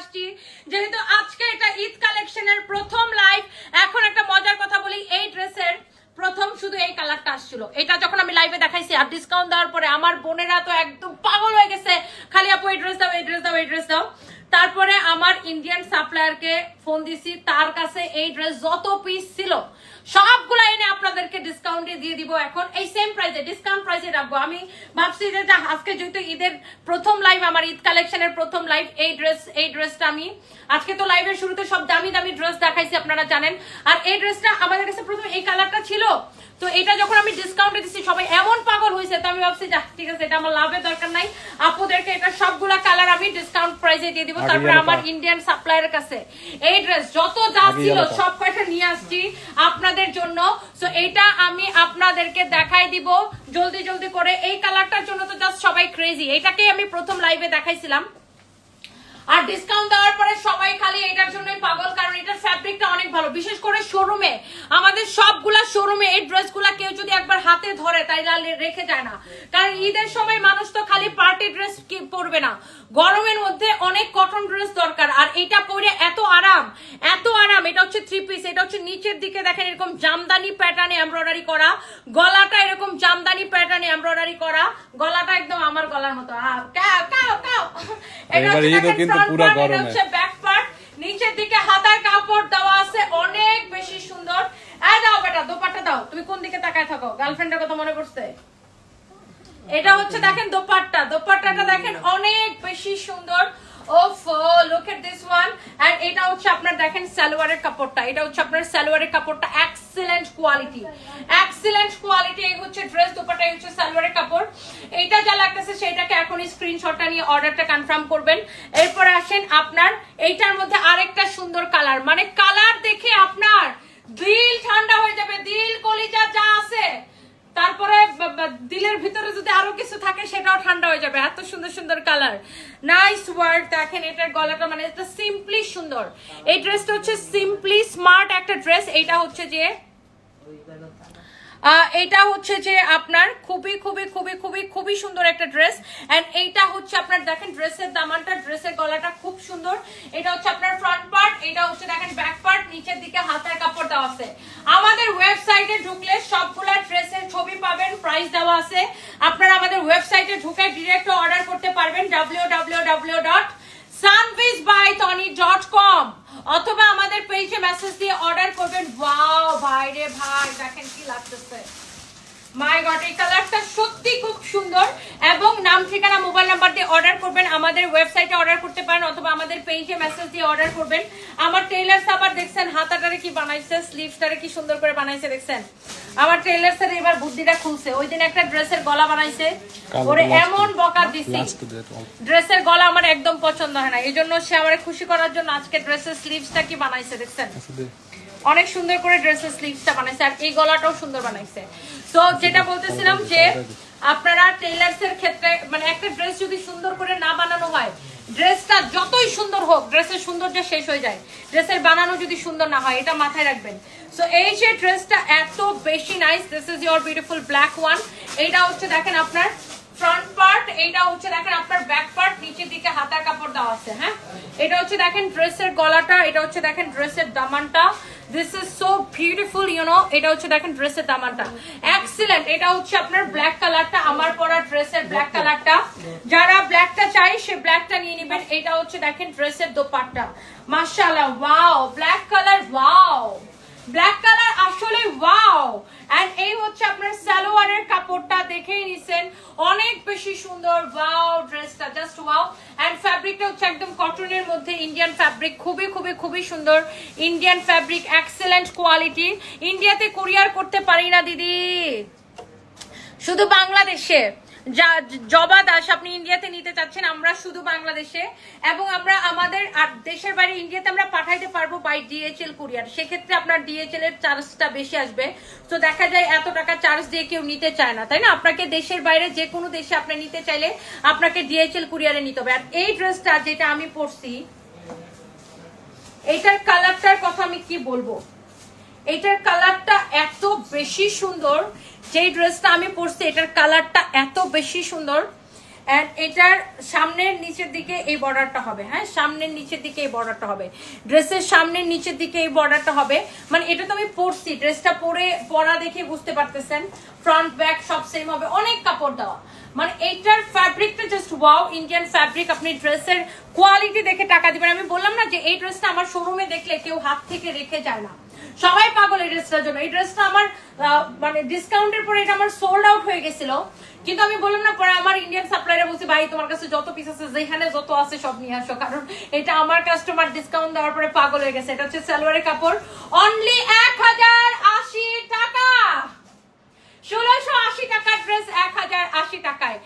আসছি। যেহেতু আজকে এটা ঈদ কালেকশনের প্রথম লাইভ এখন একটা মজার কথা বলি, এই ড্রেসের প্রথম শুধু এই কালারটা আসছিল। এটা যখন আমি লাইভে দেখাইছি, আর ডিসকাউন্ট দেওয়ার পরে আমার বোনেরা তো একদম পাগল হয়ে গেছে, খালি আপু, এই ড্রেস দাও, এই ড্রেস দাও, এই ড্রেস দাও। তারপরে আমার ইন্ডিয়ান সাপ্লায়ারকে ফোন দিছি তার কাছে এই ড্রেস যত পিস ছিল সবগুলো এনে আপনাদেরকে ডিসকাউন্টে দিয়ে দিব এখন। এই সেম প্রাইসে ডিসকাউন্ট প্রাইসে রাখব। আমি ভাবছি যে আজকে যেহেতু ঈদের প্রথম লাইভ আমার ঈদ কালেকশনের প্রথম লাইভ এই ড্রেস এই ড্রেসটা আমি আজকে তো লাইভের শুরুতে সব দামি দামি ড্রেস দেখাইছি আপনারা জানেন। আর এই ড্রেসটা আমাদের কাছে প্রথম এই কালারটা ছিল। তো এটা যখন আমি ডিসকাউন্টে দিচ্ছি সবাই এমন পাগল হয়েছে তো আমি ভাবছি যা ঠিক আছে এটা আমার লাভের দরকার নাই। আপুদেরকে এটা সবগুলা কালার আমি ডিসকাউন্ট প্রাইসে দিয়ে দিব। তারপরে আমার। ইন্ডিয়ান সাপ্লায়ারের কাছে। এই ড্রেস যত যা ছিল সব কয়টা নিয়ে আসছি আপনাদের জন্য। সো এটা আমি আপনাদেরকে দেখাই দিব। জলদি জলদি করে এই কালারটার জন্য তো জাস্ট সবাই ক্রেজি এটাকেই আমি প্রথম লাইভে দেখাইছিলাম। আর ডিসকাউন্ট দেওয়ার পরে সবাই খালি এটার জন্যই পাগল কারণ এটার ফ্যাব্রিকটা অনেক ভালো। বিশেষ করে শোরুমে আমাদের সবগুলা শোরুমে এই ড্রেসগুলা কেউ যদি একবার হাতে ধরে তাই রেখে যায় না। কারণ ঈদের সময় মানুষ তো খালি পার্টি ড্রেস পরবে না। গরমের মধ্যে অনেক কটন ড্রেস দরকার আর এটা পরে এত আরাম এত আরাম। এটা হচ্ছে থ্রি পিস এটা হচ্ছে নিচের দিকে দেখেন এরকম জামদানি প্যাটার্নে এমব্রয়ডারি করা। গলাটা এরকম জামদানি প্যাটার্নে এমব্রয়ডারি করা। গলাটা একদম আমার গলার মতো। আহ, কাও কাও কাও। এটা হচ্ছে পুরা গরমে। হচ্ছে ব্যাক পার্ট নিচের দিকে হাতার কাপড় দেওয়া আছে অনেক বেশি সুন্দর। এই দাও বেটা দোপাট্টা দাও। তুমি কোন দিকে তাকায় থাকো? গার্লফ্রেন্ডের কথা মনে পড়ছে? এটা হচ্ছে দেখেন দোপাট্টা। দোপাট্টাটা দেখেন অনেক বেশি সুন্দর। ওফ look at this one and এটা হচ্ছে আপনার দেখেন সালোয়ারের কাপড়টা। এটা হচ্ছে আপনার সালোয়ারের কাপড়টা। এক্সিলেন্ট কোয়ালিটি এক্সিলেন্ট কোয়ালিটি এই হচ্ছে ড্রেস দোপাট্টা হচ্ছে সালোয়ারের কাপড়। এইটা যা লাগতেছে সেটাকে এখনই স্ক্রিনশটটা নিয়ে অর্ডারটা কনফার্ম করবেন। এরপরে আসেন আপনার, এইটার মধ্যে আরেকটা সুন্দর কালার মানে কালার দেখে আপনার দিল ঠান্ডা হয়ে যাবে, দিল কলিজা যা আছে। তারপরে দিলের ভিতরে যদি আরও কিছু থাকে, সেটাও ঠান্ডা হয়ে যাবে। এত সুন্দর সুন্দর কালার নাইস ওয়ার্ক দেখেন এটার গলাটা মানে এটা সিম্পলি সুন্দর। এই ড্রেসটা হচ্ছে সিম্পলি স্মার্ট একটা ড্রেস এটা হচ্ছে যে এটা হচ্ছে যে আপনার খুবই খুবই খুবই খুবই খুবই সুন্দর একটা ড্রেস এন্ড এইটা হচ্ছে আপনার, দেখেন ড্রেসের দামানটা ড্রেসের গলাটা খুব সুন্দর। এটা হচ্ছে আপনার ফ্রন্ট পার্ট এটা হচ্ছে দেখেন ব্যাক পার্ট নিচের দিকে হাতের কাপড় দেওয়া আছে। আমাদের ওয়েবসাইটে ঢুকলে সবগুলা ড্রেসের ছবি পাবেন প্রাইস দেওয়া আছে। আপনারা আমাদের ওয়েবসাইটে ঢুকে ডিরেক্ট অর্ডার করতে পারবেন W W W dot Sanviz by Tony dot com অথবা আমাদের পেজে মেসেজ দিয়ে অর্ডার করবেন। ওয়াও ভাই ভাই, দেখেন কি লাগতেছে। মাই গড এই কালারটা সত্যি খুব সুন্দর এবং নাম, ঠিকানা মোবাইল নাম্বার দিয়ে অর্ডার করবেন। আমাদের ওয়েবসাইটে অর্ডার করতে পারেন অথবা আমাদের পেজে মেসেজ দিয়ে অর্ডার করবেন। আমার টেইলার্স আবার দেখছেন, হাতাটারে কি বানাইছে স্লিভসটারে কি সুন্দর করে বানাইছে, দেখছেন? আমার টেইলার্স এর এবার বুদ্ধিটা খুলছে। ওই দিন একটা ড্রেসের গলা বানাইছে। ওরে এমন বকা দিছি। ড্রেসের গলা আমার একদম পছন্দ হয় না। এই জন্য সে আমার খুশি করার জন্য আজকে ড্রেসের স্লিভসটা কি বানাইছে দেখছেন? অনেক সুন্দর করে ড্রেসের স্লিভসটা বানাইছে। আর এই গলাটাও সুন্দর বানাইছে। তো যেটা বলতেছিলাম যে আপনারা টেইলার্স এর ক্ষেত্রে মানে একটা ড্রেস যদি সুন্দর করে না বানানো হয় ড্রেসটা যতই সুন্দর হোক ড্রেসের সৌন্দর্য শেষ হয়ে যায়। ড্রেসের বানানো যদি সুন্দর না হয়, এটা মাথায় রাখবেন। সো এই যে ড্রেসটা এত বেশি nice this is your beautiful black one এইটা হচ্ছে দেখেন আপনার ফ্রন্ট পার্ট এইটা হচ্ছে দেখেন আপনার ব্যাক পার্ট নিচের দিকে হাতার কাপড় দেওয়া আছে হ্যাঁ? এটা হচ্ছে দেখেন ড্রেসের গলাটা, এটা হচ্ছে দেখেন ড্রেসের দামানটা। This is so beautiful you know এটা হচ্ছে দেখেন ড্রেসের দামানটা এক্সিলেন্ট এটা হচ্ছে আপনার ব্ল্যাক কালারটা আমার পরা ড্রেসের ব্ল্যাক কালারটা যারা ব্ল্যাকটা চাই সে ব্ল্যাকটা নিয়ে নেবেন। এটা হচ্ছে দেখেন ড্রেসের দোপাট্টা। মাশাআল্লাহ wow black colour wow black colour আসলে ওয়াও এন্ড এই হচ্ছে আপনার সালোয়ারের কাপড়টা দেখেই নিছেন। অনেক বেশি সুন্দর ওয়াও ড্রেসটা জাস্ট ওয়াও এন্ড ফ্যাব্রিকটা হচ্ছে একদম কটনের মধ্যে ইন্ডিয়ান ফ্যাব্রিক খুবই খুবই খুবই সুন্দর ইন্ডিয়ান ফ্যাব্রিক এক্সেলেন্ট কোয়ালিটি ইন্ডিয়াতে কুরিয়ার করতে পারি না, দিদি। শুধু বাংলাদেশে। জবা দাস আপনি ইন্ডিয়াতে নিতে চাচ্ছেন, আমরা শুধু বাংলাদেশে। এবং আমরা আমাদের দেশের বাইরে ইন্ডিয়াতে আমরা পাঠাইতে পারব বাই ডিএচএল কুরিয়ার সেক্ষেত্রে আপনার ডিএচএল এর চার্জটা বেশি আসবে। তো দেখা যায় এত টাকা চার্জ দিয়ে কেউ নিতে চায় না, তাই না? আপনাকে দেশের বাইরে যে কোনো দেশে আপনি নিতে চাইলে আপনাকে ডিএচএল কুরিয়ারে নিতে হবে। আর এই ড্রেসটা যেটা আমি পরছি এইটার কালারটার কথা আমি কি বলব? এটার কালারটা এত বেশি সুন্দর যেই ড্রেসটা আমি পরছি, এটার কালারটা এত বেশি সুন্দর। অ্যান্ড এটার সামনের নিচের দিকে এই বর্ডারটা হবে হ্যাঁ? সামনের নিচের দিকে এই বর্ডারটা হবে। ড্রেসের সামনের নিচের দিকে এই বর্ডারটা হবে। মানে এটা তো আমি পরছি, ড্রেসটা পরে পরা দেখে বুঝতে পারতেছেন। ফ্রন্ট ব্যাক সব সেম হবে, অনেক কাপড় দেওয়া। মানে এইটার ফ্যাব্রিকটা জাস্ট ওয়াও ইন্ডিয়ান ফ্যাব্রিক আপনি ড্রেসের কোয়ালিটি দেখে টাকা দিবেন। আমি বললাম না যে এই ড্রেসটা আমার শোরুমে দেখলে কেউ হাত থেকে রেখে যায় না। সবাই পাগল এই ড্রেসটার জন্য। এই ড্রেসটা আমার মানে ডিসকাউন্টের পরে এটা আমার সোল্ড আউট হয়ে গেছিল। কিন্তু আমি বললাম না, পরে আমার ইন্ডিয়ান সাপ্লাইয়ার বলছি, ভাই, তোমার কাছে যত পিস আছে, যেখানে যত আছে, সব নিয়ে আসো। কারণ এটা আমার কাস্টমার ডিসকাউন্ট দেওয়ার পরে পাগল হয়ে গেছে। এটা হচ্ছে সালোয়ারের কাপড়। অনলি এক হাজার আশি টাকা। ষোলোশো আশি টাকার ড্রেস এক হাজার আশি টাকায়।